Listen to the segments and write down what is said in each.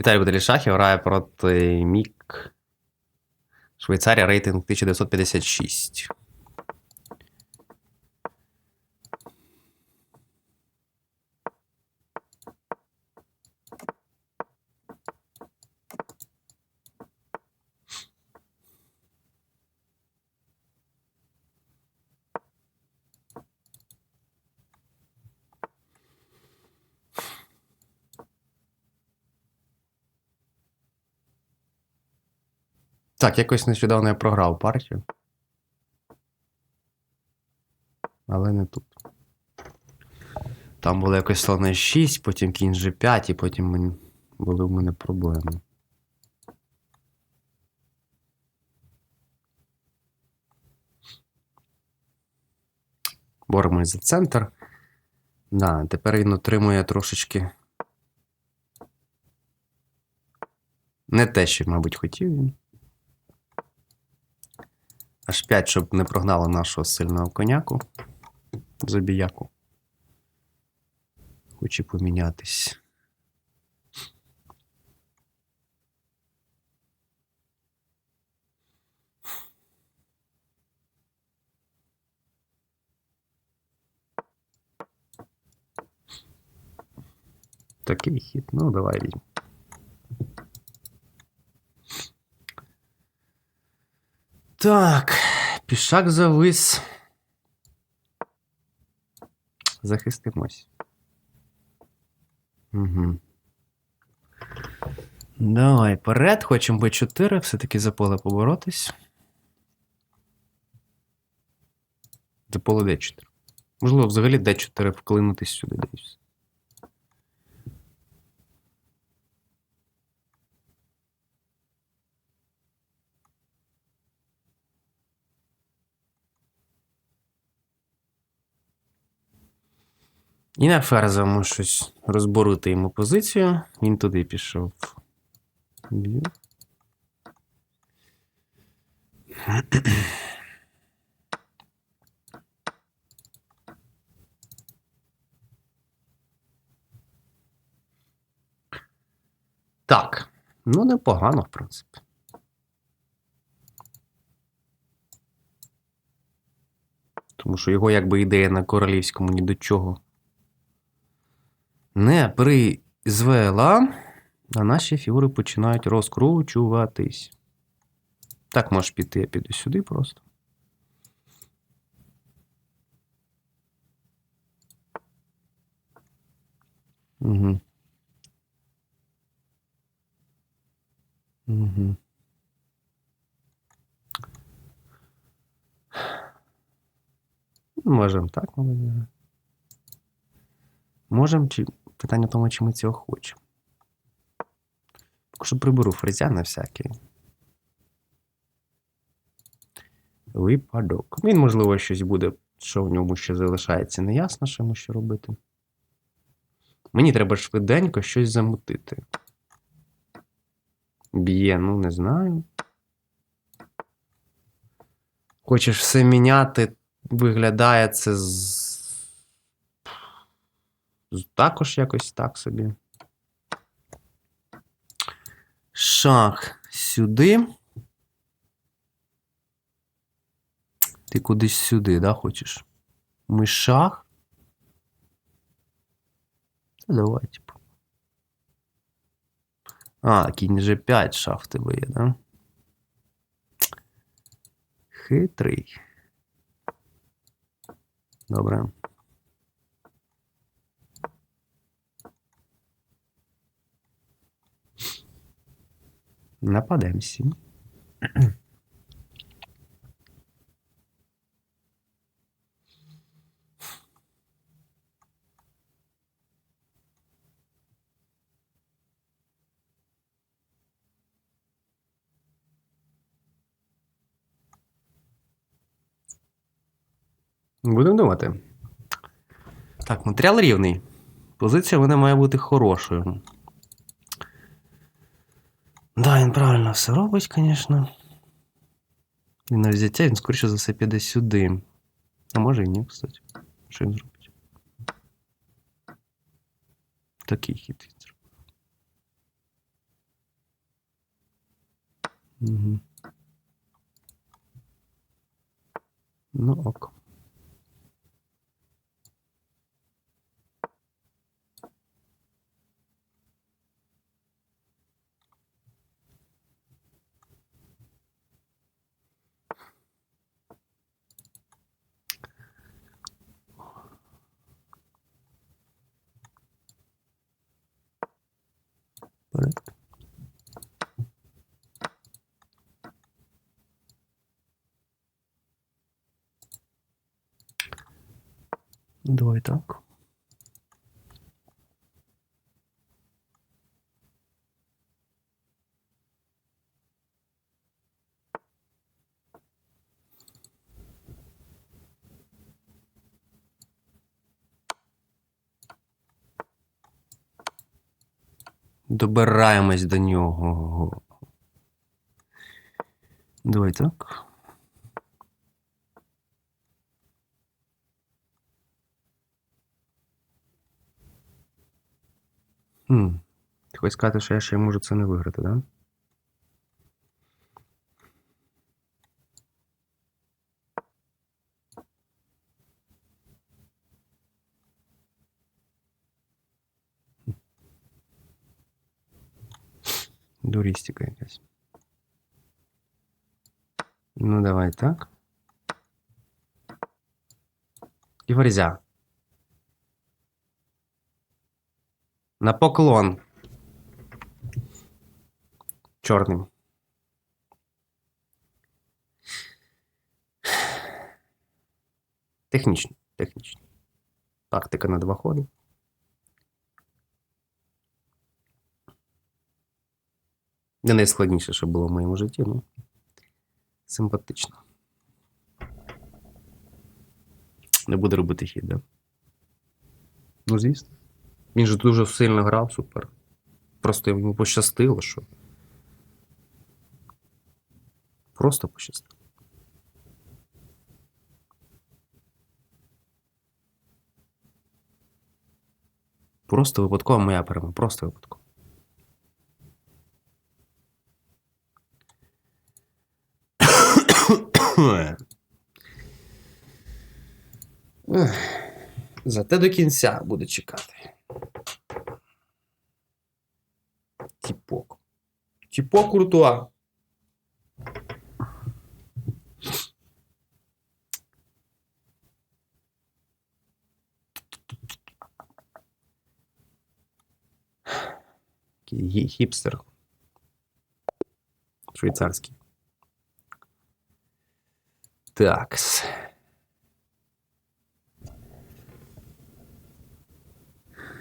Віталій Беделішахів грає проти Мік. Швейцарія рейтинг 1956. Так, якось нещодавно я програв партію. Але не тут. Там було якось слон 6, потім кінь G5, і потім були в мене проблеми. Боремось за центр. Да, тепер він отримує трошечки. Не те, що, мабуть, хотів він. Аж 5, щоб не прогнало нашого сильного коняку. Забіяку. Хоче помінятись. Такий хід. Ну, давай візьмемо. Так, пішак завис. Захистимось. Угу. Давай, перед, хочемо Б4, все-таки за поле поборотись. За поле Д4. Можливо, взагалі Д4 вклинутись сюди десь. І на ферзовому щось розборити йому позицію. Він туди пішов. Так. Ну, непогано, в принципі. Тому що його якби ідея на королівському ні до чого не призвела, а наші фігури починають розкручуватись. Так, можеш піти, я піду сюди просто. Угу. Угу. Можемо так, мабуть. Можемо, чи питання в тому, чи ми цього хочемо. Поки що приберу фрезя на всякий. Випадок. Він, можливо, щось буде, що в ньому ще залишається, неясно, що йому ще робити. Мені треба швиденько щось замутити. Б'є, ну не знаю. Хочеш все міняти, виглядає це з. Також якось так собі. Шах сюди. Ти кудись сюди, да, хочеш? Ми шах. Давай, типу. А, кінь G5 шах в тебе є, да? Хитрий. Добре. Нападемся. Будемо думати. Так, матеріал рівний. Позиція вона має бути хорошою. Да, він правильно все робить, звісно. І на взяття він, скоріше за все, піде сюди. А може і ні, кстати. Що він зробить? Такий хід він зробив. Угу. Ну ок. Вперед. Давай так. Добираємось до нього. Давай так. Хм. Ти сказати, що я ще можу це не виграти, да? Дурістика якась. Ну, давай так. І ферзя. На поклон. Чорним. Технічно, технічно. Тактика на два ходи. Не найскладніше, що було в моєму житті, ну симпатично. Не буде робити хід, да? Ну, звісно. Він же дуже сильно грав, супер. Просто йому пощастило, що. Просто пощастило. Просто випадкова моя перемога. Просто випадково. Зате до кінця буду чекати. Тіпок. Тіпок Куртуа. Хіпстер. Швейцарський. Такс.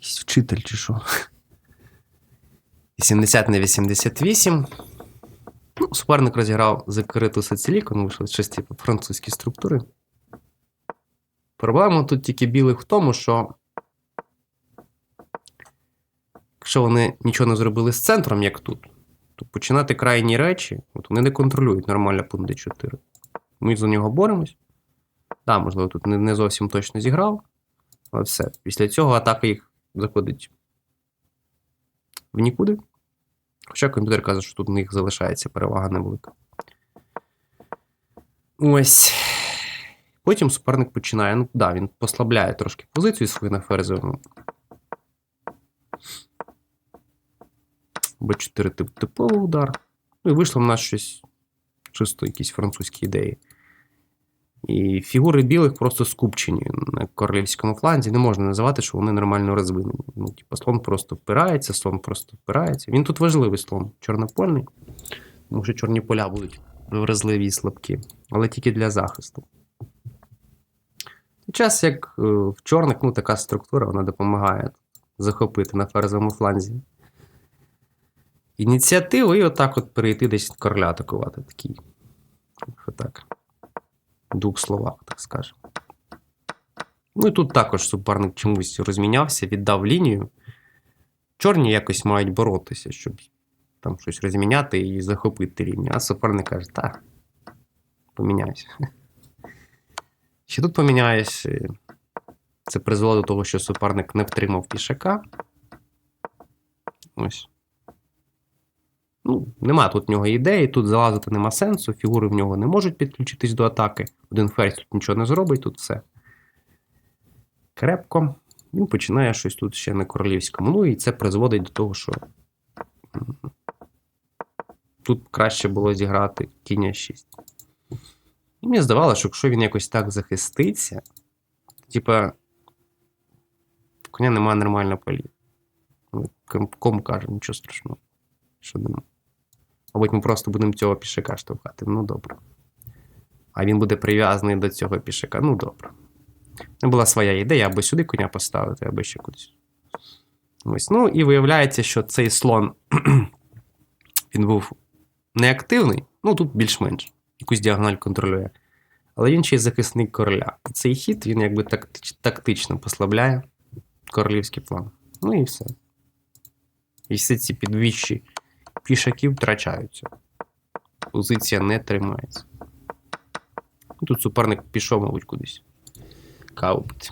Якийсь вчитель чи що? 80 на 88. Ну, суперник розіграв закриту соціаліку, ну вийшло щось типу французькі структури. Проблема тут тільки білих в тому, що якщо вони нічого не зробили з центром, як тут, то починати крайні речі, от вони не контролюють нормально пункт d4. Ми за нього боремось. Так, да, можливо, тут не зовсім точно зіграв. Але все. Після цього атака їх заходить в нікуди. Хоча комп'ютер каже, що тут у них залишається перевага невелика. Ось. Потім суперник починає. Ну, да, він послабляє трошки позицію свою на ферзовому. Б4 тип типовий удар. Ну і вийшло в нас щось чисто якісь французькі ідеї. І фігури білих просто скупчені на королівському фланзі. Не можна називати, що вони нормально розвинені. Ну, типу, слон просто впирається, слон просто впирається. Він тут важливий слон, чорнопольний, тому що чорні поля будуть вразливі і слабкі, але тільки для захисту. Час, як е, в чорних, ну, така структура, вона допомагає захопити на ферзовому фланзі. Ініціативу і отак от перейти десь короля атакувати. Такий. Отак. Двох словах, так скажемо. Ну і тут також суперник чомусь розмінявся, віддав лінію. Чорні якось мають боротися, щоб там щось розміняти і захопити лінію. А суперник каже, так, поміняюся. Ще тут поміняюсь. Це призвело до того, що суперник не втримав пішака. Ось. Ну, нема тут в нього ідеї, тут залазити нема сенсу, фігури в нього не можуть підключитись до атаки. Один ферзь тут нічого не зробить, тут все крепко. Він починає щось тут ще на королівському. Ну і це призводить до того, що тут краще було зіграти кінь 6. І мені здавалося, що якщо він якось так захиститься, типа коня немає нормального полі. Ну, ком- Кому каже, нічого страшного. Що нема. Мабуть, ми просто будемо цього пішака штовхати. Ну добре. А він буде прив'язаний до цього пішака. Ну добре. Не була своя ідея, або сюди коня поставити, або ще кудись. Ось. Ну, і виявляється, що цей слон він був неактивний, ну тут більш-менш. Якусь діагональ контролює. Але він ще й захисник короля. Цей хід він якби тактич, тактично послабляє королівський план. Ну і все. І всі ці підвищі пішаків втрачаються. Позиція не тримається. Тут суперник пішов, мабуть, кудись. Каву пити.